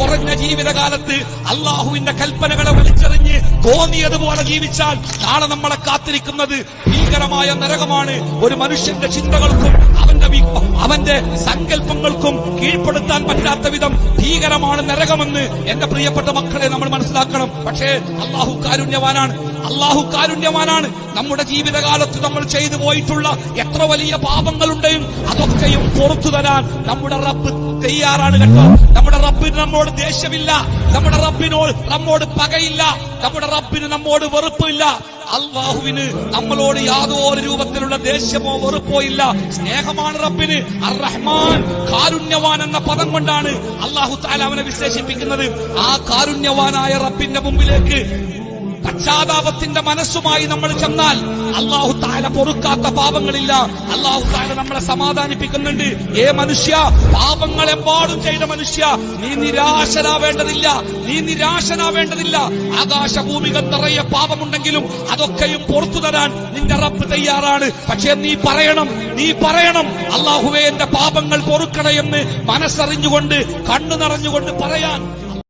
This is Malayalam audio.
കുറഞ്ഞ ജീവിതകാലത്ത് അള്ളാഹുവിന്റെ കൽപ്പനകളെ വലിച്ചെറിഞ്ഞ് തോന്നിയതുപോലെ ജീവിച്ചാൽ നാളെ നമ്മളെ കാത്തിരിക്കുന്നത് ഭീകരമായ നരകമാണ്. ഒരു മനുഷ്യന്റെ ചിന്തകൾക്കും അവന്റെ അവന്റെ സങ്കല്പങ്ങൾക്കും കീഴ്പ്പെടുത്താൻ പറ്റാത്ത വിധം ഭീകരമാണ് നരകമെന്ന് എന്റെ പ്രിയപ്പെട്ട മക്കളെ നമ്മൾ മനസ്സിലാക്കണം. പക്ഷേ അള്ളാഹു കാരുണ്യവാനാണ്. അള്ളാഹു കാരുണ്യവാനാണ്. നമ്മുടെ ജീവിതകാലത്ത് നമ്മൾ ചെയ്തു പോയിട്ടുള്ള എത്ര വലിയ പാപങ്ങളുണ്ടെയും അതൊക്കെയും പുറത്തു തരാൻ നമ്മുടെ റബ്ബ് തയ്യാറാണ് കേട്ടോ. റബ്ബിന് നമ്മോട് ദേഷ്യമില്ല. നമ്മുടെ റബ്ബിനോട് നമ്മോട് പകയില്ല. നമ്മുടെ റബ്ബിന് നമ്മോട് വെറുപ്പില്ല. അള്ളാഹുവിന് നമ്മളോട് യാതൊരു രൂപത്തിലുള്ള ദേഷ്യമോ വെറുപ്പോ ഇല്ല. സ്നേഹമാണ് റബ്ബിന്. അർ റഹ്മാൻ കാരുണ്യവാൻ എന്ന പദം കൊണ്ടാണ് അള്ളാഹു താല അവനെ വിശേഷിപ്പിക്കുന്നത്. ആ കാരുണ്യവാനായ റബ്ബിന്റെ മുമ്പിലേക്ക് പശ്ചാത്താപത്തിന്റെ മനസ്സുമായി നമ്മൾ ചെന്നാൽ അള്ളാഹു താല പൊറുക്കാത്ത പാപങ്ങളില്ല. അള്ളാഹു താല നമ്മളെ സമാധാനിപ്പിക്കുന്നുണ്ട്. ഏ മനുഷ്യ പാപങ്ങളെമ്പാടും ചെയ്ത മനുഷ്യ നീ നിരാശനാവേണ്ടതില്ല. നീ നിരാശനാവേണ്ടതില്ല. ആകാശഭൂമികൾ നിറയെ പാപമുണ്ടെങ്കിലും അതൊക്കെയും പുറത്തു തരാൻ നിന്റെ റബ്ബ് തയ്യാറാണ്. പക്ഷേ നീ പറയണം നീ പറയണം. അള്ളാഹുവേ എന്റെ പാപങ്ങൾ പൊറുക്കണയെന്ന് മനസ്സറിഞ്ഞുകൊണ്ട് കണ്ണു നിറഞ്ഞുകൊണ്ട് പറയാൻ